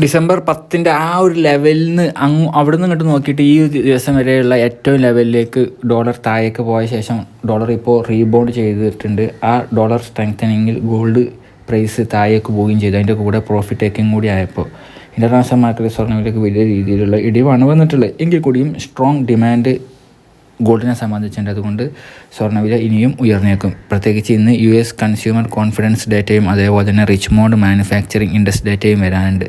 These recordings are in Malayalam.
ഡിസംബർ പത്തിന്റെ ആ ഒരു ലെവലിൽ നിന്ന് അങ്ങ് അവിടെ നിന്ന് ഇങ്ങോട്ട് നോക്കിയിട്ട് ഈ ദിവസം വരെയുള്ള ഏറ്റവും ലെവലിലേക്ക് ഡോളർ താഴേക്ക് പോയ ശേഷം ഡോളർ ഇപ്പോൾ റീബൗണ്ട് ചെയ്തിട്ടുണ്ട്. ആ ഡോളർ സ്ട്രെങ്തനിങ്ങിൽ ഗോൾഡ് പ്രൈസ് താഴേക്ക് പോവുകയും ചെയ്തു. അതിന്റെ കൂടെ പ്രോഫിറ്റ് ടേക്കിംഗ് കൂടി ആയപ്പോൾ ഇന്റർനാഷണൽ മാർക്കറ്റ് സ്വർണവിലേക്ക് വലിയ രീതിയിലുള്ള ഇടിവാണ് വന്നിട്ടുള്ളത്. എങ്കിൽ കൂടിയും സ്ട്രോങ് ഡിമാൻഡ് ഗോൾഡിനെ സംബന്ധിച്ചുണ്ട് അതുകൊണ്ട് സ്വർണവില ഇനിയും ഉയർന്നേക്കും. പ്രത്യേകിച്ച് ഇന്ന് യു എസ് കൺസ്യൂമർ കോൺഫിഡൻസ് ഡേറ്റയും അതേപോലെ തന്നെ റിച്ച്മോണ്ട് മാനുഫാക്ചറിങ് ഇൻഡസ് ഡേറ്റയും വരാനുണ്ട്.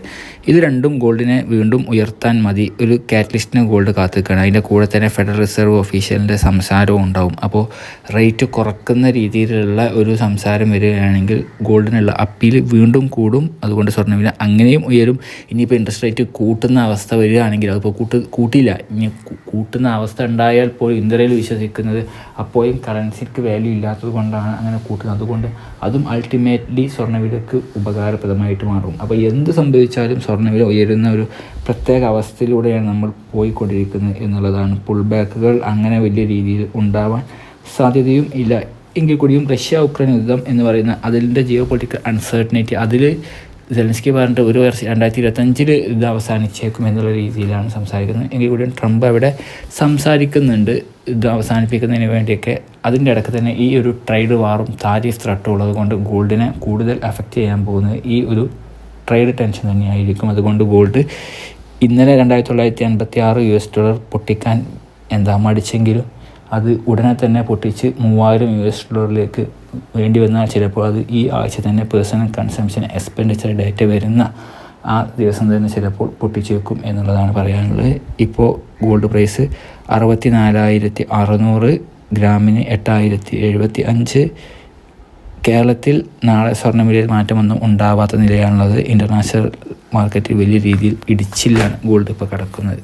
ഇത് രണ്ടും ഗോൾഡിനെ വീണ്ടും ഉയർത്താൻ മതി. ഒരു കാറ്റലിസ്റ്റിന് ഗോൾഡ് കാത്തിക്കണം അതിന്റെ കൂടെ തന്നെ ഫെഡറൽ റിസർവ് ഒഫീഷ്യലിന്റെ സംസാരവും ഉണ്ടാവും. അപ്പോൾ റേറ്റ് കുറക്കുന്ന രീതിയിലുള്ള ഒരു സംസാരം വരികയാണെങ്കിൽ ഗോൾഡിനുള്ള അപ്പീൽ വീണ്ടും കൂടും. അതുകൊണ്ട് സ്വർണവില അങ്ങനെയും ഉയരും. ഇനിയിപ്പോൾ ഇൻട്രസ്റ്റ് റേറ്റ് കൂട്ടുന്ന അവസ്ഥ വരികയാണെങ്കിൽ അതിപ്പോൾ കൂട്ട് കൂട്ടിയില്ല ഇനി കൂട്ടുന്ന അവസ്ഥ ഉണ്ടായാൽ ഇന്ത്യയിൽ വിശ്വസിക്കുന്നത് അപ്പോഴും കറൻസിക്ക് വാല്യൂ ഇല്ലാത്തത് കൊണ്ടാണ് അങ്ങനെ കൂട്ടുന്നത്. അതുകൊണ്ട് അതും അൾട്ടിമേറ്റ്ലി സ്വർണവിലക്ക് ഉപകാരപ്രദമായിട്ട് മാറും. അപ്പോൾ എന്ത് സംഭവിച്ചാലും സ്വർണവില ഉയരുന്ന ഒരു പ്രത്യേക അവസ്ഥയിലൂടെയാണ് നമ്മൾ പോയിക്കൊണ്ടിരിക്കുന്നത് എന്നുള്ളതാണ്. പുൾ ബാക്കുകൾ അങ്ങനെ വലിയ രീതിയിൽ ഉണ്ടാവാൻ സാധ്യതയും ഇല്ല. എങ്കിൽ കൂടിയും റഷ്യ ഉക്രൈൻ യുദ്ധം എന്ന് പറയുന്ന അതിന്റെ ജിയോ പൊളിറ്റിക്കൽ അൺസർട്ടനിറ്റി അതിൽ സെലൻസ്കി പറഞ്ഞിട്ട് ഒരു വർഷം രണ്ടായിരത്തി ഇരുപത്തഞ്ചിൽ ഇത് അവസാനിച്ചേക്കും എന്നുള്ള രീതിയിലാണ് സംസാരിക്കുന്നത്. എങ്കിൽ കൂടിയും ട്രംപ് അവിടെ സംസാരിക്കുന്നുണ്ട്. ഇത് അവസാനിപ്പിക്കുന്നതിന് വേണ്ടിയൊക്കെ. അതിന്റെ ഇടയ്ക്ക് തന്നെ ഈ ഒരു ട്രേഡ് വാറും താരിഫ് ത്രട്ടും ഉള്ളത് കൊണ്ട് ഗോൾഡിനെ കൂടുതൽ അഫക്റ്റ് ചെയ്യാൻ പോകുന്നത് ഈ ഒരു ട്രേഡ് ടെൻഷൻ തന്നെയായിരിക്കും. അതുകൊണ്ട് ഗോൾഡ് ഇന്നലെ രണ്ടായിരത്തി തൊള്ളായിരത്തി അൻപത്തി ആറ് യു എസ് ഡോളർ പൊട്ടിക്കാൻ എന്താ മടിച്ചെങ്കിലും അത് ഉടനെ തന്നെ പൊട്ടിച്ച് മൂവായിരം യു എസ് ഡോളറിലേക്ക് വേണ്ടി വന്നാൽ ചിലപ്പോൾ അത് ഈ ആഴ്ച തന്നെ പേഴ്സണൽ കൺസംഷൻ എക്സ്പെൻഡിച്ചർ ഡേറ്റ വരുന്ന ആ ദിവസം തന്നെ ചിലപ്പോൾ പൊട്ടിച്ചേക്കും എന്നുള്ളതാണ് പറയാനുള്ളത്. ഇപ്പോൾ ഗോൾഡ് പ്രൈസ് അറുപത്തി നാലായിരത്തി അറുന്നൂറ് ഗ്രാമിന് എട്ടായിരത്തി എഴുപത്തി അഞ്ച് കേരളത്തിൽ നാളെ സ്വർണവിലയിൽ മാറ്റമൊന്നും ഉണ്ടാവാത്ത നിലയാണുള്ളത്. ഇന്റർനാഷണൽ മാർക്കറ്റിൽ വലിയ രീതിയിൽ ഇടിച്ചില്ലാണ് ഗോൾഡ് ഇപ്പോൾ കിടക്കുന്നത്.